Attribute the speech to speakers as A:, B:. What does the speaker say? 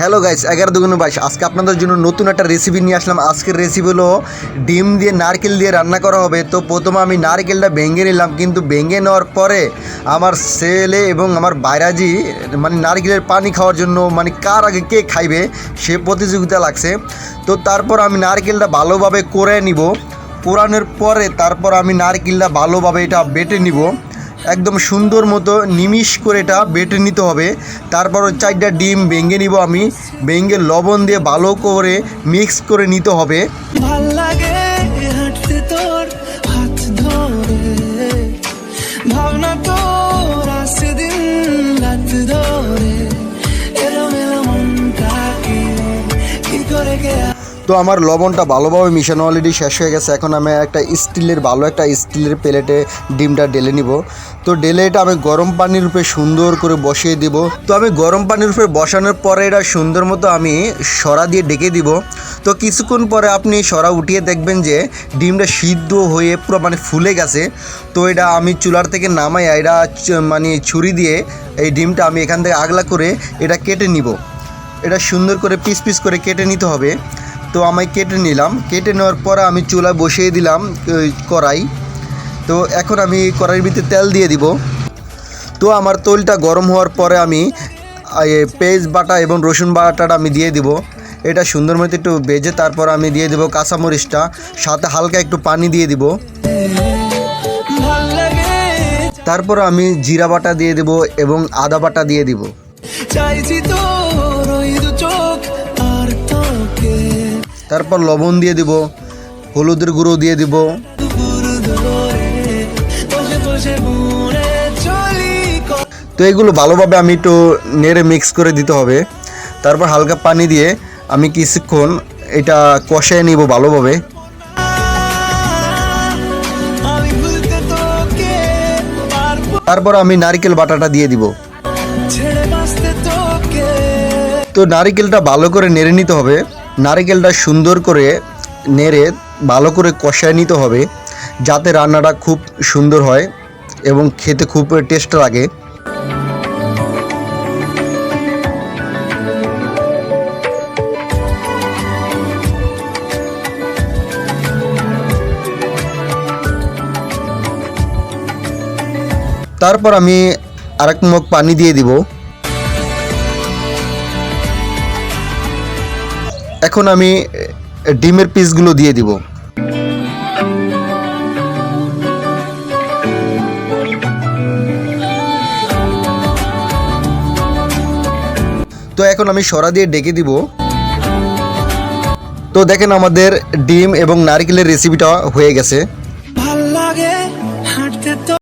A: Hello guys এগারো দুগুণ বাইশ। আজকে আপনাদের জন্য নতুন একটা রেসিপি নিয়ে আসলাম। আজকের রেসিপি হলো ডিম দিয়ে নারকেল দিয়ে রান্না করা হবে। তো প্রথমে আমি নারকেলটা ভেঙে নিলাম, কিন্তু ভেঙে নেওয়ার পরে আমার ছেলে এবং আমার বাইরাজি মানে নারকেলের পানি খাওয়ার জন্য মানে কার আগে কে খাইবে, সে প্রতিযোগিতা লাগছে। তো তারপর আমি নারকেলটা ভালোভাবে করে নিব। কোরানোর পরে তারপর আমি নারকেলটা ভালোভাবে এটা বেটে নিব। একদম সুন্দর মতো নিমিষ করে এটা বেটে নিতে হবে। তারপর চারটা ডিম ভেঙে নিব আমি। ভেঙে লবণ দিয়ে ভালো করে মিক্স করে নিতে হবে।
B: ভালো লাগে
A: তো আমার লবণটা ভালোভাবে মিশানো অলরেডি শেষ হয়ে গেছে। এখন আমি একটা স্টিলের, ভালো একটা স্টিলের প্লেটে ডিমটা ঢেলে নিব। তো ডেলে এটা আমি গরম পানির উপরে সুন্দর করে বসিয়ে দিব। তো আমি গরম পানির উপরে বসানোর পরে এটা সুন্দর মতো আমি সরা দিয়ে ডেকে দিব। তো কিছুক্ষণ পরে আপনি সরা উঠিয়ে দেখবেন যে ডিমটা সিদ্ধ হয়ে পুরো মানে ফুলে গেছে। তো এটা আমি চুলার থেকে নামাই এটা মানে ছুরি দিয়ে এই ডিমটা আমি এখান থেকে আগলা করে এটা কেটে নিব। এটা সুন্দর করে পিস পিস করে কেটে নিতে হবে। তো আমি কেটে নিলাম। কেটে নেওয়ার পরে আমি চুলায় বসিয়ে দিলাম কড়াই। তো এখন আমি কড়াইয়ের ভিতরে তেল দিয়ে দিব। তো আমার তৈলটা গরম হওয়ার পরে আমি পেঁয়াজ বাটা এবং রসুন বাটাটা আমি দিয়ে দিব। এটা সুন্দর মতো একটু বেজে তারপর আমি দিয়ে দেবো কাঁচামরিচটা। সাথে হালকা একটু পানি দিয়ে দিব। তারপর আমি জিরা বাটা দিয়ে দিব এবং আদা বাটা দিয়ে দিব।
B: চাইছি তোর
A: তারপর লবণ দিয়ে দিব, হলুদের গুঁড়ো দিয়ে দিব। তো এগুলো ভালোভাবে আমি একটু নেড়ে মিক্স করে দিতে হবে। তারপর হালকা পানি দিয়ে আমি কিছুক্ষণ এটা কষায় নিব ভালোভাবে। তারপর আমি নারকেল বাটাটা দিয়ে দিব। তো নারকেলটা ভালো করে নেড়ে নিতে হবে। নারকেলটা সুন্দর করে নেড়ে ভালো করে কষায় নিতে হবে, যাতে রান্নাটা খুব সুন্দর হয় এবং খেতে খুব টেস্ট লাগে। তারপর আমি আরেক মুখ পানি দিয়ে দিব। এখন আমি ডিমের পিসগুলো দিয়ে দিব। তো এখন আমি সরা দিয়ে ডেকে দিব। তো দেখেন আমাদের ডিম এবং নারকেলের রেসিপিটা হয়ে গেছে।